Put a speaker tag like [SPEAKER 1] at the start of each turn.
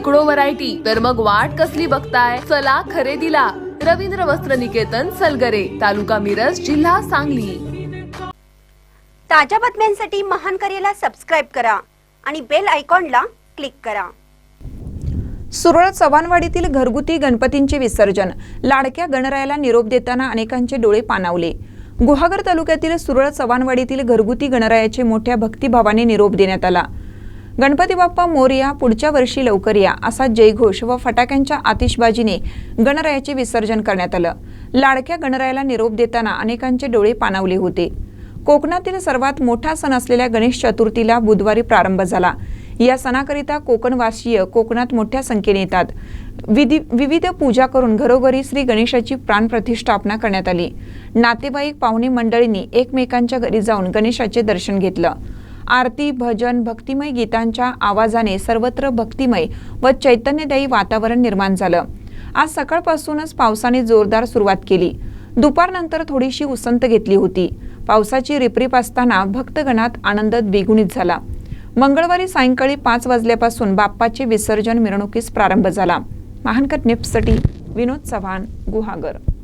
[SPEAKER 1] शेकडो व्हरायटी तर मग वाट कसली बघताय? चला खरेदीला. रवींद्र वस्त्र निकेतन सलगरे तालुका मिरज जिल्हा सांगली.
[SPEAKER 2] ताज्या बातम्यांसाठी महान करेला सबस्क्राईब करा आणि बेल आयकॉनला क्लिक करा.
[SPEAKER 3] सुरळ चव्हाणवाडीतील घरगुती गणपतींचे विसर्जन. लाडक्या गणरायाला निरोप देताना अनेकांचे डोळे पाणावले. गुहागर तालुक्यातील सुरळ चव्हाणवाडीतील घरगुती गणरायाचे मोठ्या भक्तिभावाने निरोप देण्यात आला. गणपती बाप्पा मोरया पुढच्या वर्षी लवकर या असा जयघोष व फटाक्यांच्या आतिषबाजीने गणरायाचे विसर्जन करण्यात आलं. लाडक्या गणरायाला निरोप देताना अनेकांचे डोळे पाणावले होते. कोकणातील सर्वात मोठा सण असलेल्या गणेश चतुर्थीला बुधवारी प्रारंभ झाला. या सणाकरिता कोकणवासीय कोकणात मोठ्या संख्येने येतात. विधी विविध पूजा करून घरोघरी श्री गणेशाची प्राणप्रतिष्ठापना करण्यात आली. नातेवाईक पाहुणे मंडळींनी एकमेकांच्या घरी जाऊन गणेशाचे दर्शन घेतलं. आरती भजन भक्तिमय गीतांच्या आवाजाने सर्वत्र भक्तिमय व चैतन्यदायी वातावरण निर्माण झालं. आज सकाळपासूनच पावसाने जोरदार सुरुवात केली. दुपारनंतर थोडीशी उसंत घेतली होती. पावसाची रिपरिप असताना भक्तगणात आनंद द्विगुणित झाला. मंगळवारी सायंकाळी पाच वाजल्यापासून बाप्पाचे विसर्जन मिरवणुकीस प्रारंभ झाला. महानकर निप्ससाठी विनोद चव्हाण गुहागर.